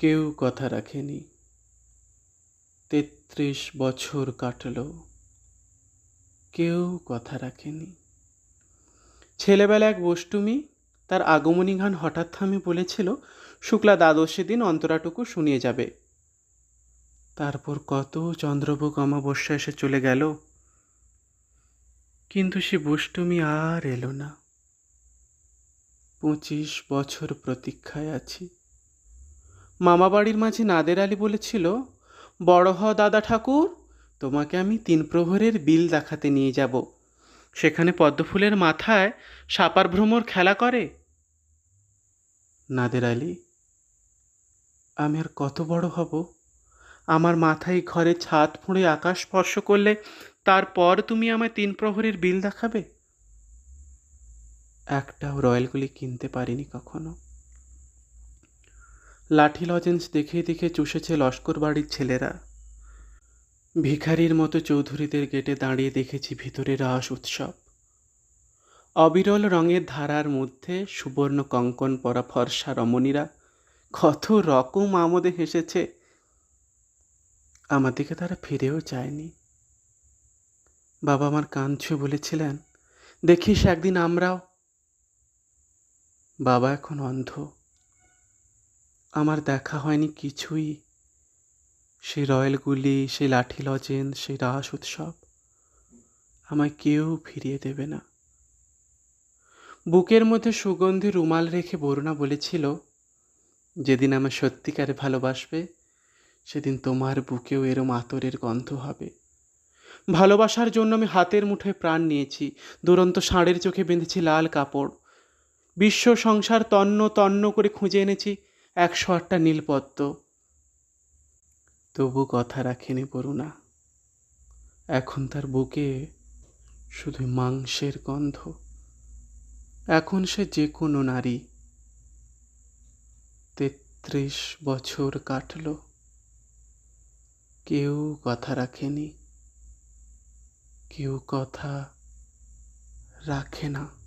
কেউ কথা রাখেনি। তেত্রিশ বছর কাটল। কেউ কথা রাখেনি। ছেলেবেলা এক বষ্টুমি তার আগমনী গান হঠাৎ থামে বলেছিল, শুক্লা দ্বাদশী দিন অন্তরাটুকু শুনিয়ে যাবে। তারপর কত চন্দ্রভোগ অমাবস্যা এসে চলে গেল। কিন্তু সে বষ্টুমি আর এলো না। পঁচিশ বছর প্রতীক্ষায় আছি। মামা বাড়ির মাঝে নাদের আলী বলেছিল, বড় হ দাদা ঠাকুর, তোমাকে আমি তিন প্রহরের বিল দেখাতে নিয়ে যাব। সেখানে পদ্মফুলের মাথায় সাপার ভ্রমর খেলা করে। নাদের আলী, আমি আর কত বড় হব? আমার মাথায় ঘরে ছাদ ফুঁড়ে আকাশ স্পর্শ করলে তারপর তুমি আমায় তিন প্রহরের বিল দেখাবে? একটাও রয়্যালগুলি কিনতে পারিনি কখনো। লাঠি লজেন্স দেখে দেখে চুষেছে লস্কর বাড়ির ছেলেরা। ভিখারির মতো চৌধুরীদের গেটে দাঁড়িয়ে দেখেছি ভিতরে রাস উৎসব। অবিরল রঙের ধারার মধ্যে সুবর্ণ কঙ্কন পরা ফর্সা রমণীরা কত রকম আমোদে হেসেছে। আমার দিকে তারা ফিরেও যায়নি বাবা আমার কান ছুঁয়ে বলেছিলেন, দেখিস একদিন আমরাও। বাবা এখন অন্ধ। আমার দেখা হয়নি কিছুই। সেই রয়্যালগুলি সেই লাঠি লজেন, সেই রাস উৎসব আমায় কেউ ফিরিয়ে দেবে না। বুকের মধ্যে সুগন্ধি রুমাল রেখে বরুণা বলেছিল, যেদিন আমার সত্যিকারে ভালোবাসবে, সেদিন তোমার বুকেও এরম আতরের গন্ধ হবে। ভালোবাসার জন্য আমি হাতের মুঠোয় প্রাণ নিয়েছি, দুরন্ত ষাঁড়ের চোখে বেঁধেছি লাল কাপড়। বিশ্ব সংসার তন্ন তন্ন করে খুঁজে এনেছি একশো আটটা নীলপদ্ম। তবু কথা রাখেনি বরুণা। এখন তার বুকে শুধু মাংসের গন্ধ। এখন সে যে কোনো নারী তেত্রিশ বছর কাটল। কেউ কথা রাখেনি, কেউ কথা রাখে না।